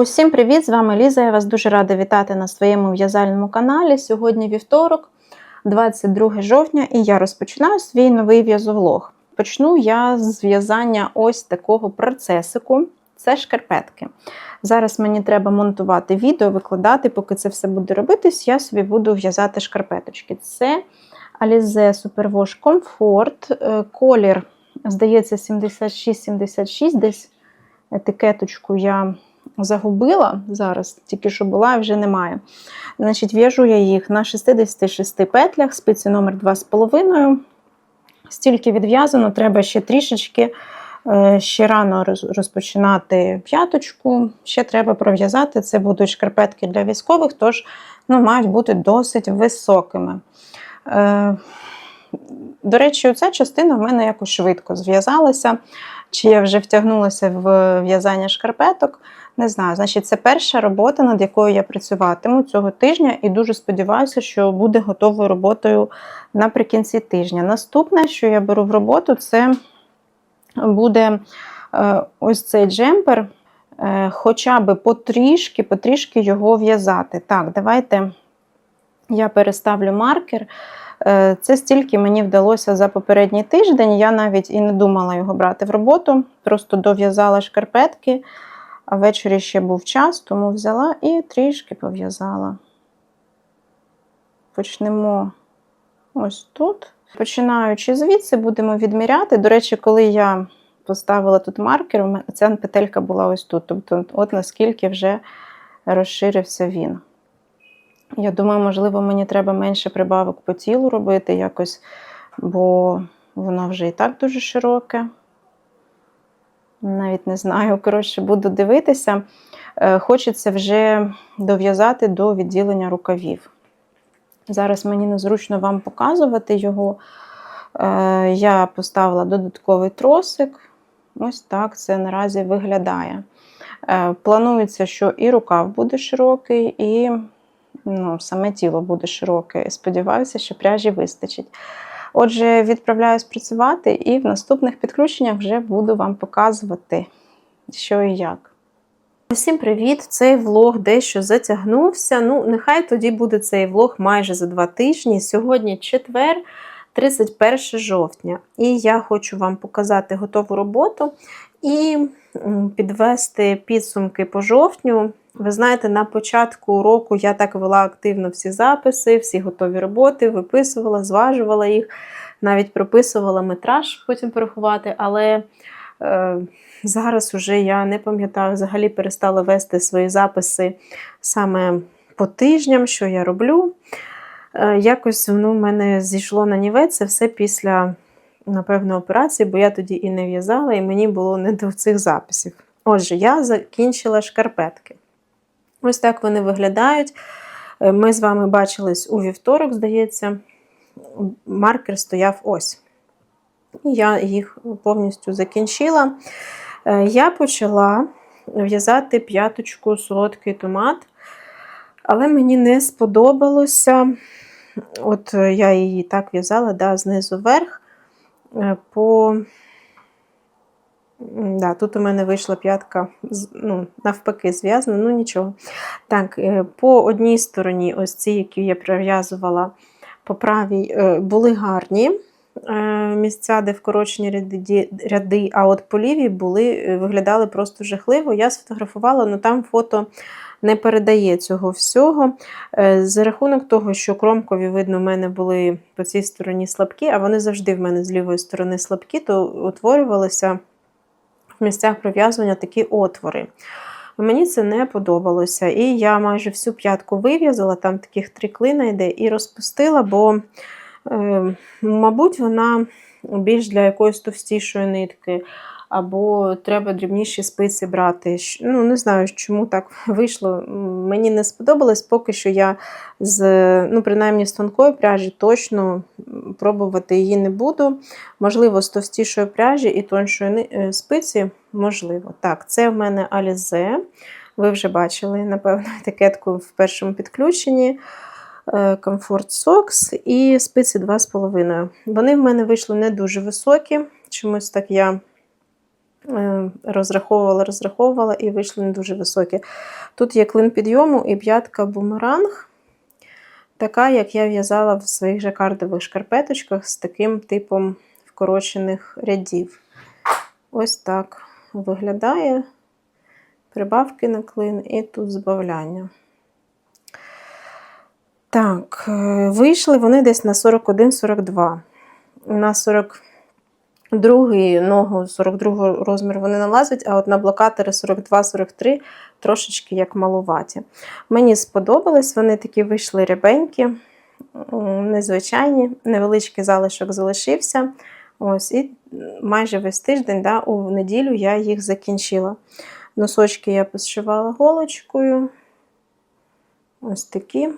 Усім привіт! З вами Ліза. Я вас дуже рада вітати на своєму в'язальному каналі. Сьогодні вівторок, 22 жовтня, і я розпочинаю свій новий в'язовлог. Почну я з в'язання ось такого процесику. Це шкарпетки. Зараз мені треба монтувати відео, викладати, поки це все буде робитись, я собі буду в'язати шкарпеточки. Це Alize Superwash Comfort. Е, Колір, здається, 76-76, десь етикеточку я загубила зараз, тільки що була, і вже немає. Значить, В'яжу я їх на 66 петлях, спиці номер 2,5. Стільки відв'язано, треба ще трішечки. Е, ще рано розпочинати п'яточку, ще треба пров'язати. Це будуть шкарпетки для військових, тож ну, мають бути досить високими. Е, до речі, ця частина в мене якось швидко зв'язалася. Чи я вже втягнулася в в'язання шкарпеток, не знаю. Значить, це перша робота, над якою я працюватиму цього тижня, і дуже сподіваюся, що буде готовою роботою наприкінці тижня. Наступне, що я беру в роботу, це буде е, ось цей джемпер, е, хоча б потрішки, потрішки його в'язати. Так, давайте я переставлю маркер. Е, це стільки мені вдалося за попередній тиждень. Я навіть і не думала його брати в роботу, просто дов'язала шкарпетки, а ввечері ще був час, тому взяла і трішки пов'язала. Почнемо ось тут. Починаючи звідси, будемо відміряти. До речі, коли я поставила тут маркер, ця петелька була ось тут. Тобто, от наскільки вже розширився він. Я думаю, можливо, мені треба менше прибавок по тілу робити якось, бо воно вже і так дуже широке. Навіть не знаю, коротше, буду дивитися. Е, хочеться вже дов'язати до відділення рукавів. Зараз мені незручно вам показувати його. Е, я поставила додатковий тросик. Ось так це наразі виглядає. Е, планується, що і рукав буде широкий, і ну, саме тіло буде широке. Сподіваюся, що пряжі вистачить. Отже, відправляюсь працювати, і в наступних підключеннях вже буду вам показувати, що і як. Усім привіт! Цей влог дещо затягнувся. Ну, нехай тоді буде цей влог майже за два тижні. Сьогодні четвер, 31 жовтня. І я хочу вам показати готову роботу і підвести підсумки по жовтню. Ви знаєте, на початку року я так вела активно всі записи, всі готові роботи, виписувала, зважувала їх, навіть прописувала метраж, потім порахувати. Але е, зараз уже я не пам'ятаю, взагалі перестала вести свої записи саме по тижням, що я роблю. Е, якось воно в мене зійшло на нівець, це все після, напевно, операції, бо я тоді і не в'язала, і мені було не до цих записів. Отже, я закінчила шкарпетки. Ось так вони виглядають. Е, ми з вами бачились у вівторок, здається, маркер стояв ось. Я їх повністю закінчила. Е, я почала в'язати п'яточку солодкий томат, але мені не сподобалося. От я її так в'язала да, знизу вверх. Е, по Да, Тут у мене вийшла п'ятка ну, навпаки зв'язана, ну нічого. Так, е, По одній стороні, ось ці, які я прив'язувала по правій, е, були гарні е, місця, де вкорочені ряди, а от по лівій були, виглядали просто жахливо. Я сфотографувала, але там фото не передає цього всього. За рахунок того, що кромкові, видно, в мене були по цій стороні слабкі, а вони завжди в мене з лівої сторони слабкі, то утворювалися місцях прив'язування такі отвори. Мені це не подобалося. І я майже всю п'ятку вив'язала, там таких три клина йде, і розпустила, бо, е, мабуть, вона більш для якоїсь товстішої нитки або треба дрібніші спиці брати. Ну, Не знаю, чому так вийшло. Мені не сподобалось, поки що я з, ну, принаймні з тонкої пряжі точно пробувати її не буду. Можливо, з товстішої пряжі і тоншої е, спиці, можливо. Так, це в мене Alize. Ви вже бачили, напевно, етикетку в першому підключенні. Е, Comfort Socks і спиці 2,5. Вони в мене вийшли не дуже високі. Чомусь так я Розраховувала, розраховувала і вийшли не дуже високі. Тут є клин підйому і п'ятка бумеранг, така, як я в'язала в своїх жакардових шкарпеточках з таким типом вкорочених рядів. Ось так виглядає. Прибавки на клин і тут збавляння. Так, е, вийшли вони десь на 41-42. На 42 ногу 42 розмір вони налазять, а от на блокатори 42-43 трошечки як малуваті. Мені сподобались, вони такі вийшли рябенькі, незвичайні, невеличкий залишок залишився. Ось, і майже весь тиждень, да, у неділю я їх закінчила. Носочки я посшивала голочкою. Ось такі.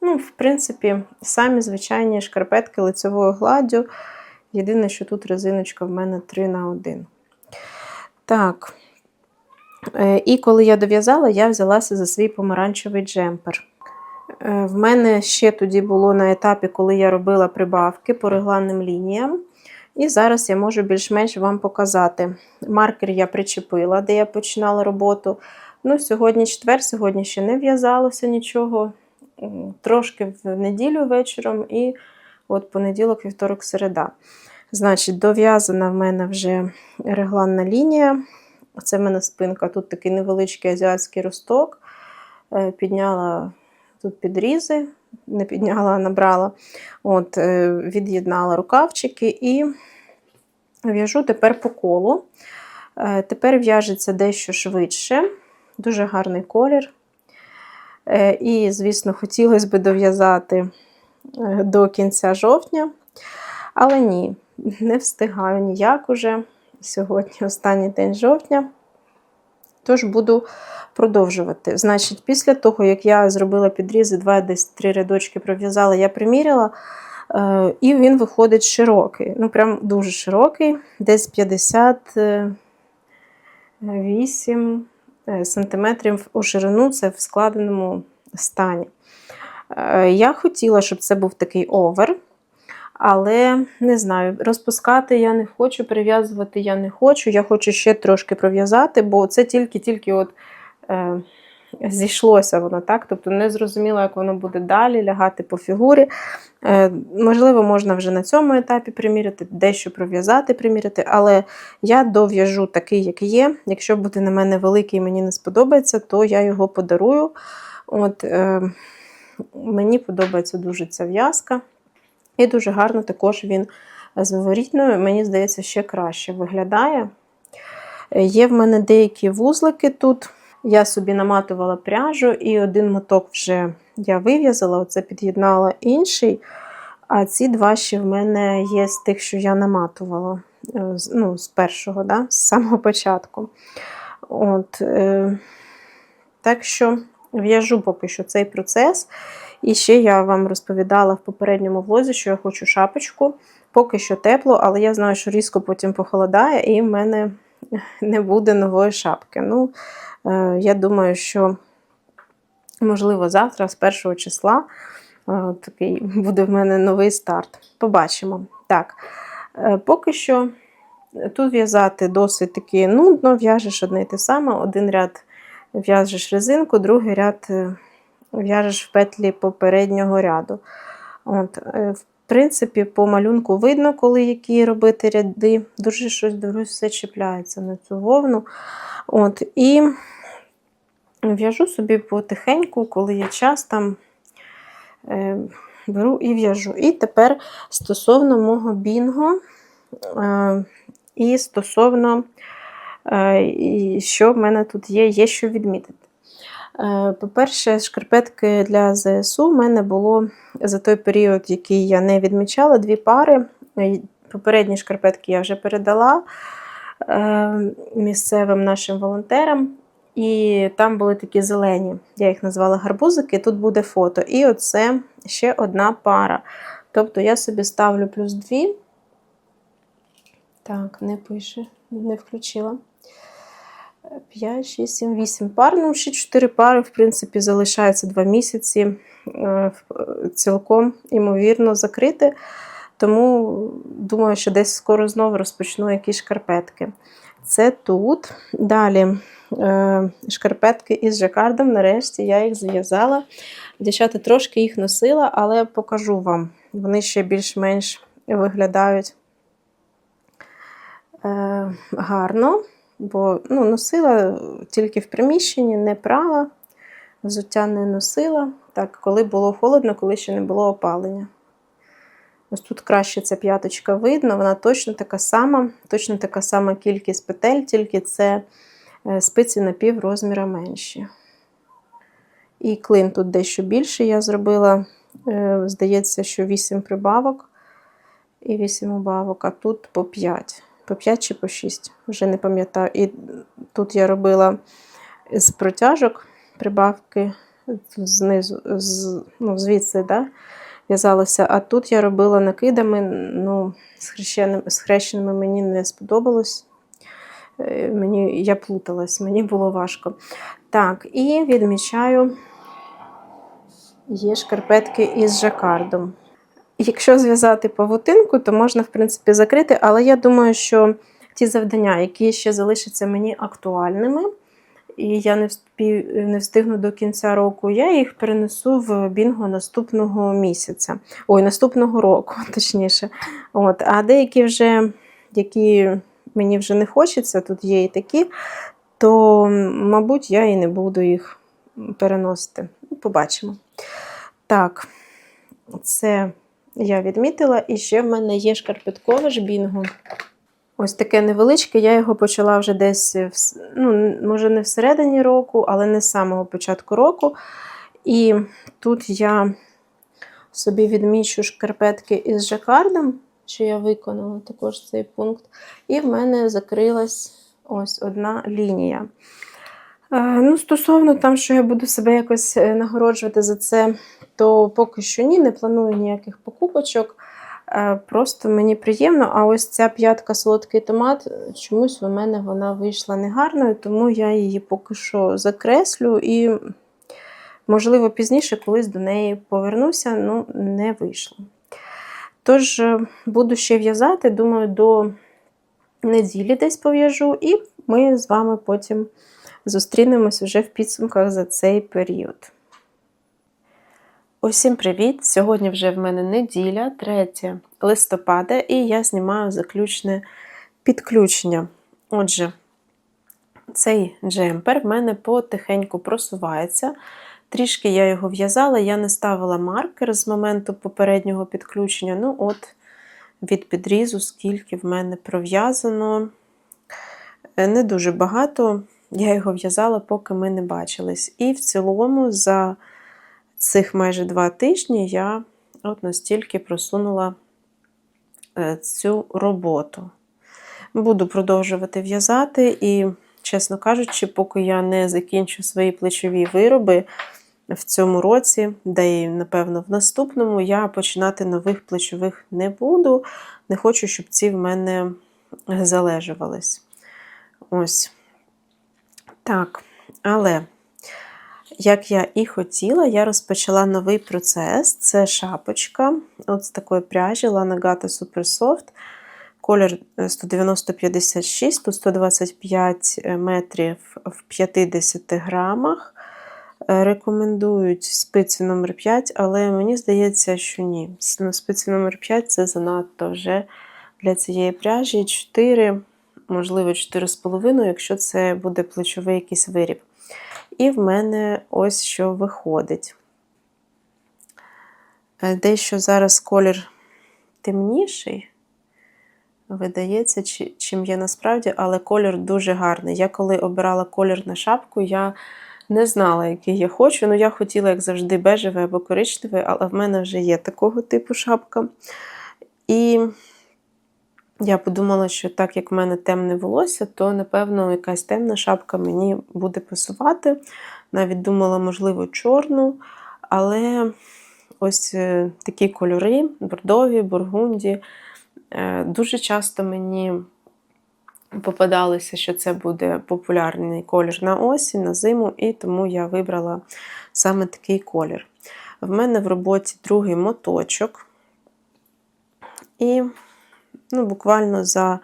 Ну, в принципі, самі звичайні шкарпетки лицевою гладдю. Єдине, що тут резиночка в мене 3 на 1. Так. Е, І коли я дов'язала, я взялася за свій помаранчевий джемпер. Е, В мене ще тоді було на етапі, коли я робила прибавки по регланним лініям. І зараз я можу більш-менш вам показати. Маркер я причепила, де я починала роботу. Ну, Сьогодні четвер, сьогодні ще не в'язалося нічого. Трошки в неділю вечором і от понеділок, вівторок, середа. Значить, дов'язана в мене вже регланна лінія. Це в мене спинка. Тут такий невеличкий азіатський росток. Е, Підняла тут підрізи, не підняла, а набрала. От, е, Від'єднала рукавчики і в'яжу тепер по колу. Е, Тепер в'яжеться дещо швидше, дуже гарний колір. І, звісно, хотілося б дов'язати до кінця жовтня, але ні, не встигаю ніяк уже. Сьогодні останній день жовтня. Тож буду продовжувати. Значить, після того, як я зробила підрізи, два десь три рядочки пров'язала, я приміряла, е, і він виходить широкий. Ну, прям дуже широкий, десь 58 е, сантиметрів у ширину, це в складеному стані. Е, Я хотіла, щоб це був такий овер. Але не знаю, розпускати я не хочу, прив'язувати я не хочу. Я хочу ще трошки пров'язати, бо це тільки-тільки от е, зійшлося воно так. Тобто не зрозуміло, як воно буде далі лягати по фігурі. Е, можливо, можна вже на цьому етапі приміряти, дещо пров'язати, приміряти, але я дов'яжу такий, як є. Якщо буде на мене великий і мені не сподобається, то я його подарую. От, е, Мені подобається дуже ця в'язка. І дуже гарно також він з виворітною, мені здається, ще краще виглядає. Є в мене деякі вузлики тут. Я собі наматувала пряжу, і один моток вже я вив'язала, оце під'єднала інший. А ці два ще в мене є з тих, що я наматувала е, ну, з першого, да, з самого початку. От, е, так що в'яжу поки що цей процес. І ще я вам розповідала в попередньому влозі, що я хочу шапочку. Поки що тепло, але я знаю, що різко потім похолодає, і в мене не буде нової шапки. Ну, е, я думаю, що, можливо, завтра, з першого числа, е, такий буде в мене новий старт. Побачимо. Так, е, поки що тут в'язати досить таки нудно, в'яжеш одне й те саме, один ряд в'яжеш резинку, другий ряд е, в'яжеш в петлі попереднього ряду. От, е, в принципі, по малюнку видно, коли які робити ряди. Дуже щось дивлюсь, все чіпляється на цю вовну. От, і в'яжу собі потихеньку, коли є час, там е, беру і в'яжу. І тепер стосовно мого бінго, е, і стосовно, і що в мене тут є, є що відмітити. Е, По-перше, шкарпетки для ЗСУ в мене було за той період, який я не відмічала, дві пари. Е, Попередні шкарпетки я вже передала е, місцевим нашим волонтерам. І там були такі зелені, я їх назвала гарбузики, тут буде фото. І оце ще одна пара. Тобто я собі ставлю плюс дві. Так, не пише, не включила. 5, 6, 7, 8 пар. Ну, ще 4 пари, в принципі, залишається 2 місяці е, цілком, ймовірно, закрити. Тому думаю, що десь скоро знову розпочну якісь шкарпетки. Це тут. Далі е, шкарпетки із жакардом. Нарешті я їх зв'язала. Дівчата трошки їх носила, але покажу вам. Вони ще більш-менш виглядають е, гарно, бо ну, носила тільки в приміщенні, не прала, взуття не носила. Так, коли було холодно, коли ще не було опалення. Ось тут краще ця п'яточка видно, вона точно така сама, точно така сама кількість петель, тільки це е, спиці на пів розміра менші. І клин тут дещо більше я зробила, е, здається, що 8 прибавок і 8 убавок, а тут по 5. По 5 чи по 6, вже не пам'ятаю. І тут я робила з протяжок прибавки знизу, з, ну, звідси, да, в'язалося. А тут я робила накидами, ну, з, хрещеними, з хрещеними мені не сподобалось. Е, Мені, я плуталась, мені було важко. Так, і відмічаю є шкарпетки із жакардом. Якщо зв'язати павутинку, то можна, в принципі, закрити, але я думаю, що ті завдання, які ще залишаться мені актуальними, і я не, вспів, не встигну до кінця року, я їх перенесу в бінго наступного місяця. Ой, наступного року, точніше. От. А деякі вже, які мені вже не хочеться, тут є і такі, то, мабуть, я і не буду їх переносити. Побачимо. Так, це я відмітила. І ще в мене є шкарпеткове ж бінго. Ось таке невеличке, я його почала вже десь, в ну, може, не всередині року, але не з самого початку року. І тут я собі відмічу шкарпетки із жакардом, що я виконала також цей пункт. І в мене закрилась ось одна лінія. Е, Ну, стосовно там, що я буду себе якось е, нагороджувати за це, то поки що ні, не планую ніяких покупочок. Е, Просто мені приємно, а ось ця п'ятка солодкий томат, чомусь у мене вона вийшла негарною, тому я її поки що закреслю і, можливо, пізніше колись до неї повернуся, ну, не вийшло. Тож, буду ще в'язати, думаю, до неділі десь пов'яжу, і ми з вами потім зустрінемось вже в підсумках за цей період. Усім привіт! Сьогодні вже в мене неділя, 3 листопада, і я знімаю заключне підключення. Отже, цей джемпер в мене потихеньку просувається. Трішки я його в'язала, я не ставила маркер з моменту попереднього підключення. Ну, от від підрізу, скільки в мене пров'язано. Е, Не дуже багато. Я його в'язала, поки ми не бачились. І в цілому, за цих майже два тижні я от настільки просунула е, цю роботу. Буду продовжувати в'язати, і, чесно кажучи, поки я не закінчу свої плечові вироби в цьому році, де і, напевно, в наступному, я починати нових плечових не буду. Не хочу, щоб ці в мене залежувались. Ось. Так, але, як я і хотіла, я розпочала новий процес. Це шапочка от з такої пряжі Lana Gata Super Soft. Колір 190-56, тут 125 метрів в 50 грамах. Е, Рекомендують спиці номер 5, але мені здається, що ні. Ну, Спиці номер 5 це занадто вже для цієї пряжі. 4, можливо, 4,5, якщо це буде плечовий якийсь виріб. І в мене ось що виходить. Е, Дещо зараз колір темніший, видається, чим є насправді, але колір дуже гарний. Я коли обирала колір на шапку, я не знала, який я хочу. Ну, я хотіла, як завжди, бежевий або коричневий, але в мене вже є такого типу шапка. І я подумала, що так як в мене темне волосся, то, напевно, якась темна шапка мені буде пасувати. Навіть думала, можливо, чорну. Але ось е, такі кольори: бордові, бургунді. Е, Дуже часто мені попадалося, що це буде популярний колір на осінь, на зиму, і тому я вибрала саме такий колір. В мене в роботі другий моточок. І ну, буквально за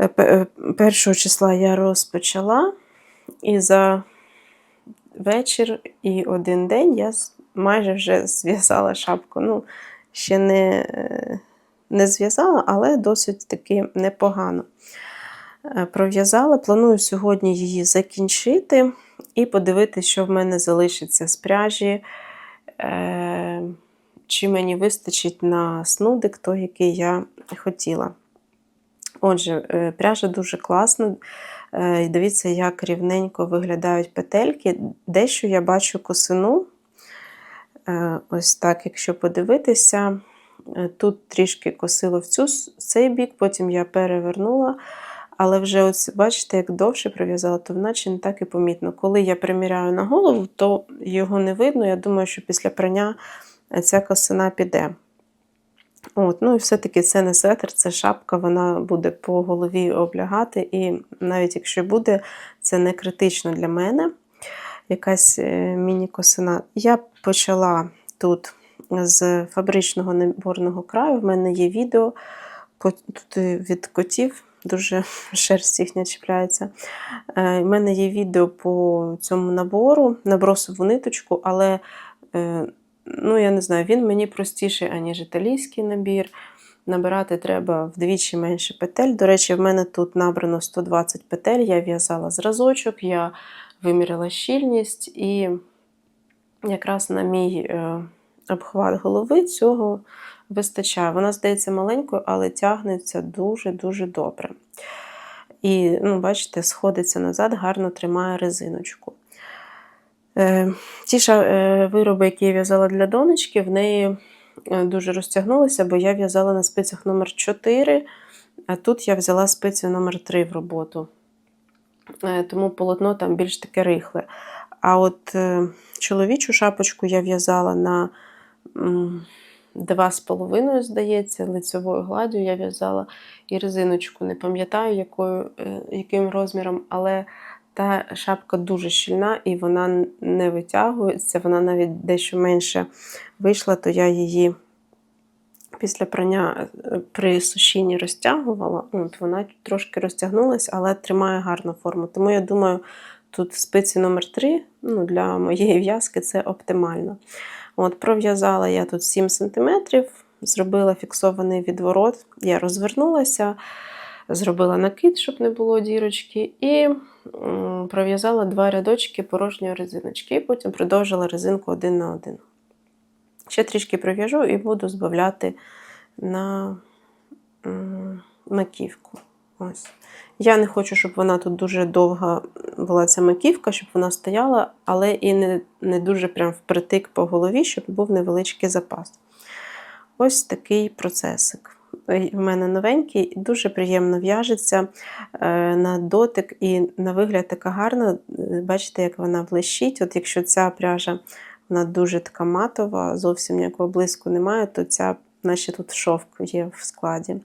Е, пе- е, Першого числа я розпочала, і за вечір і один день я майже вже зв'язала шапку. Ну, ще не, е, не зв'язала, але досить таки непогано. Е, Пров'язала. Планую сьогодні її закінчити і подивитися, що в мене залишиться з пряжі. Чи мені вистачить на снудик, той, який я хотіла. Отже, е, пряжа дуже класна. Е, Дивіться, як рівненько виглядають петельки. Дещо я бачу косину. Е, Ось так, якщо подивитися, тут трішки косило в цю, цей бік, потім я перевернула. Але вже ось бачите, як довше прив'язала, то наче не так і помітно. Коли я приміряю на голову, то його не видно. Я думаю, що після прання ця косина піде. От, ну і все-таки це не светр, це шапка, вона буде по голові облягати, і навіть якщо буде, це не критично для мене. Якась е, міні-косина. Я почала тут з фабричного наборного краю. В мене є відео тут е, від котів, дуже шерсть їхня чіпляється. Е, У мене є відео по цьому набору, на бросову ниточку, але е, ну, я не знаю, він мені простіший, аніж італійський набір. Набирати треба вдвічі менше петель. До речі, в мене тут набрано 120 петель. Я в'язала зразочок, я виміряла щільність, і якраз на мій е, обхват голови цього вистачає. Вона здається маленькою, але тягнеться дуже-дуже добре. І, ну, бачите, сходиться назад, гарно тримає резиночку. Е, ті е, вироби, які я в'язала для донечки, в неї е, дуже розтягнулися, бо я в'язала на спицях номер 4, а тут я взяла спицю номер 3 в роботу. Тому полотно там більш таке рихле. А от чоловічу шапочку я в'язала на 2,5, здається, лицевою гладдю я в'язала і резиночку. Не пам'ятаю, яким розміром, але та шапка дуже щільна і вона не витягується, вона навіть дещо менше вийшла, то я її після прання е, при сушінні розтягувала. От вона трошки розтягнулася, але тримає гарну форму. Тому я думаю, тут спиці номер 3 ну, для моєї в'язки це оптимально. От, пров'язала я тут 7 см, зробила фіксований відворот, я розвернулася, зробила накид, щоб не було дірочки, і пров'язала два рядочки порожньої резиночки, і потім продовжила резинку один на один. Ще трішки пров'яжу і буду збавляти на маківку. Ось. Я не хочу, щоб вона тут дуже довга була ця маківка, щоб вона стояла, але і не, не дуже прям впритик по голові, щоб був невеличкий запас. Ось такий процесик. В мене новенький, дуже приємно в'яжеться е, на дотик і на вигляд така гарна. Е, Бачите, як вона блищить. От якщо ця пряжа вона дуже така матова, зовсім ніякого блиску немає, то ця, наче тут шовк є в складі. Е,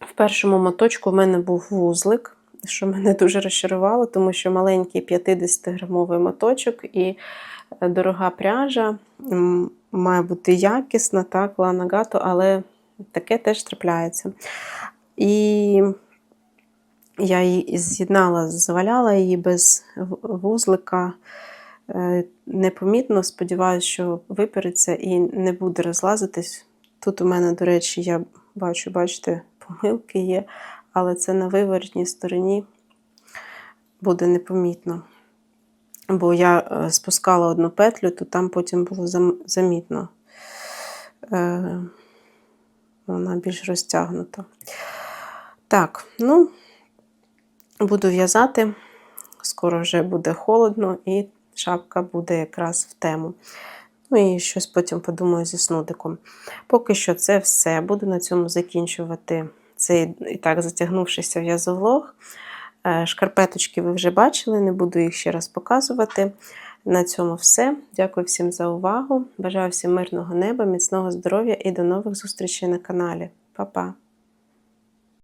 в першому моточку в мене був вузлик, що мене дуже розчарувало, тому що маленький 50-грамовий моточок і дорога пряжа має бути якісна, так, ланагато, але таке теж трапляється. І я її з'єднала, зваляла її без вузлика. Е, Непомітно, сподіваюся, що випереться і не буде розлазитись. Тут у мене, до речі, я бачу, бачите, помилки є, але це на виворотній стороні буде непомітно. Бо я е, спускала одну петлю, то там потім було замітно. Е, Вона більш розтягнута. Так, ну, буду в'язати. Скоро вже буде холодно, і шапка буде якраз в тему. Ну і щось потім подумаю зі снудиком. Поки що це все. Буду на цьому закінчувати цей і так затягнувшися в'язовлог. Е, Шкарпеточки ви вже бачили, не буду їх ще раз показувати. На цьому все. Дякую всім за увагу. Бажаю всім мирного неба, міцного здоров'я і до нових зустрічей на каналі. Па-па!